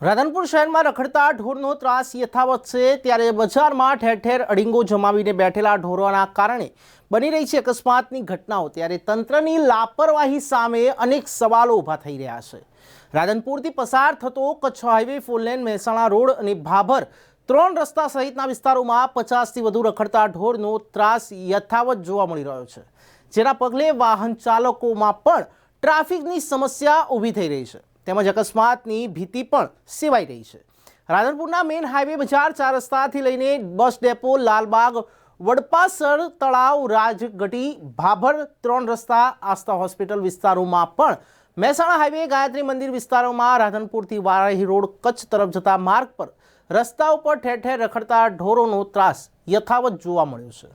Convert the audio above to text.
રાધનપુર શહેરમાં રખડતા ઢોરનો ત્રાસ યથાવત છે, ત્યારે બજારમાં ઠેર ઠેર અડીંગો જમાવીને બેઠેલા ઢોરોના કારણે બની રહી છે અકસ્માતની ઘટનાઓ, ત્યારે તંત્રની લાપરવાહી સામે અનેક સવાલો ઊભા થઈ રહ્યા છે. રાધનપુરથી પસાર થતો Kutch highway four lane Mehsana road અને ભાભર ત્રણ રસ્તા સહિતના વિસ્તારોમાં પચાસથી વધુ રખડતા ઢોરનો ત્રાસ યથાવત જોવા મળી રહ્યો છે. જેના પગલે વાહન ચાલકોમાં પણ ટ્રાફિકની સમસ્યા ઊભી થઈ રહી છે. તેમજ અકસ્માતની ભીતિ પણ સેવાઈ રહી છે. રાધનપુરના મેઇન હાઈવે બજાર ચાર રસ્તાથી લઈને બસ ડેપો, લાલબાગ, વડપાસર તળાવ, રાજગઢી, ભાભર ત્રણ રસ્તા આસ્થા હોસ્પિટલ વિસ્તારોમાં પણ મહેસાણા હાઈવે, ગાયત્રી મંદિર વિસ્તારોમાં રાધનપુરથી વારાહી રોડ કચ્છ તરફ જતા માર્ગ પર રસ્તા ઉપર ઠેર ઠેર રખડતા ઢોરોનો ત્રાસ યથાવત જોવા મળ્યો છે.